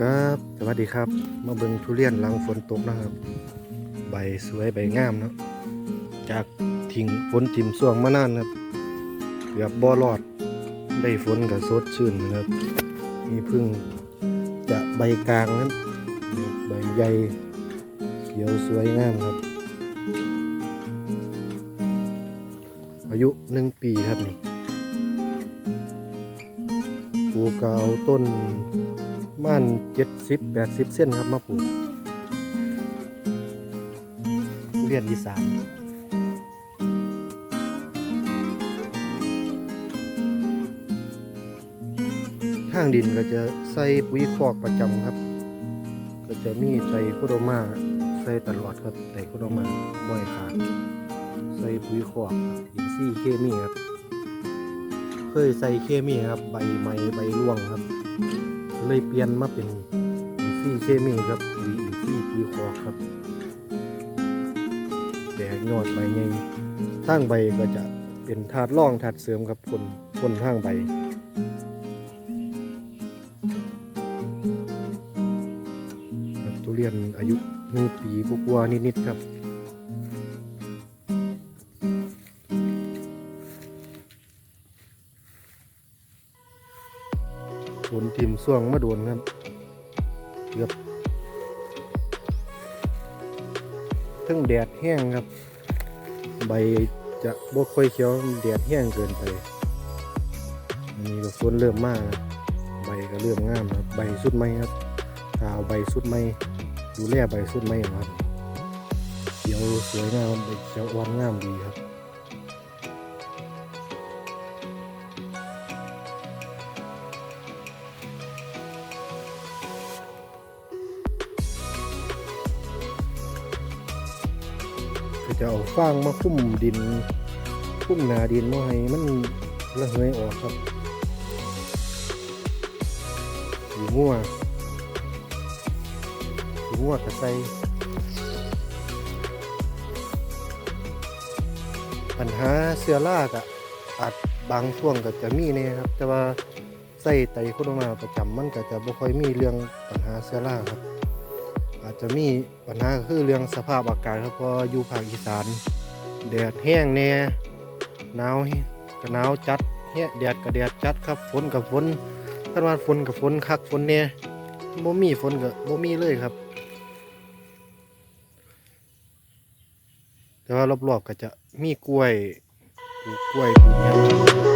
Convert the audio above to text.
ครับสวัสดีครับ มาเบิ่งทุเรียนหลังฝนตกนะครับ ใบสวยใบงามเนาะจากทิ้งฝนทิมส่วงมานานครับเกือบบ่รอดได้ฝนกับสดชื่นนะครับ มีพึ่งจะใบกลางนั้นใบใหญ่เขียวสวยงามครับ อายุหนึ่งปีครับนี่ปูกก็เอาต้น ม่านเจ็ดสิบแปดสิบเส้นครับมาปลูกเรียนอีสานข้างดินก็จะใส่ปุ๋ยคอกประจำครับ ก็จะมีใส่โคโดมาใส่ตลอดครับใส่โคโดมาบ่อยขาดใส่ปุ๋ยคอกครับอินทรีย์เคมีครับ เคยใส่เคมีครับ ใบไม้ใบร่วงครับ เลยเปลี่ยนมาเป็นอินทรีย์เคมีครับปุ๋ยอินทรีย์ปุ๋ยคอครับแตกยอดใบใหญ่ทางใบก็จะเป็นธาตุร่องธาตุเสริมครับคนคนทางใบทุเรียนอายุหนึ่งปีกว่านิดๆครับ ฝนทิมส่วงมาโดนครับเกือบทั้งแดดแห้งครับ ใบจะบ่ค่อยเขียวแดดแห้งเกินไปอันนี้ก็ฝนเริ่มมากใบก็เริ่มงามครับใบสุดไม้ครับถ้าเอาใบสุดไม้ดูแลใบสุดไม้ครับเขียวสวยงามใบเขียวอ่อนงามดีครับ จะเอาฟางมาคุ้มดินคุ้มนาดินมาให้มันระเหยออกครับอยู่งัวอยู่งัวกระใสปัญหาเสื้อลากอะอาจบางช่วงก็จะมีแน่ครับ แต่ว่าใส่ไตโคโนมาประจำมันก็จะบ่ค่อยมีเรื่องปัญหาเสื้อลาครับ อาจจะมีปัญหาคือเรื่องสภาพอากาศครับเพราะอยู่ภาคอีสานแดดแห้งแน่หนาวก็หนาวจัดแห้งแดดก็แดดจัดครับฝนกับฝนถ้าว่าฝนกับฝนคักฝนแน่บ่มีฝนก็บ่มีเลยครับ แต่ว่ารอบๆก็จะมีกล้วยปลูกกล้วยปลูกยัง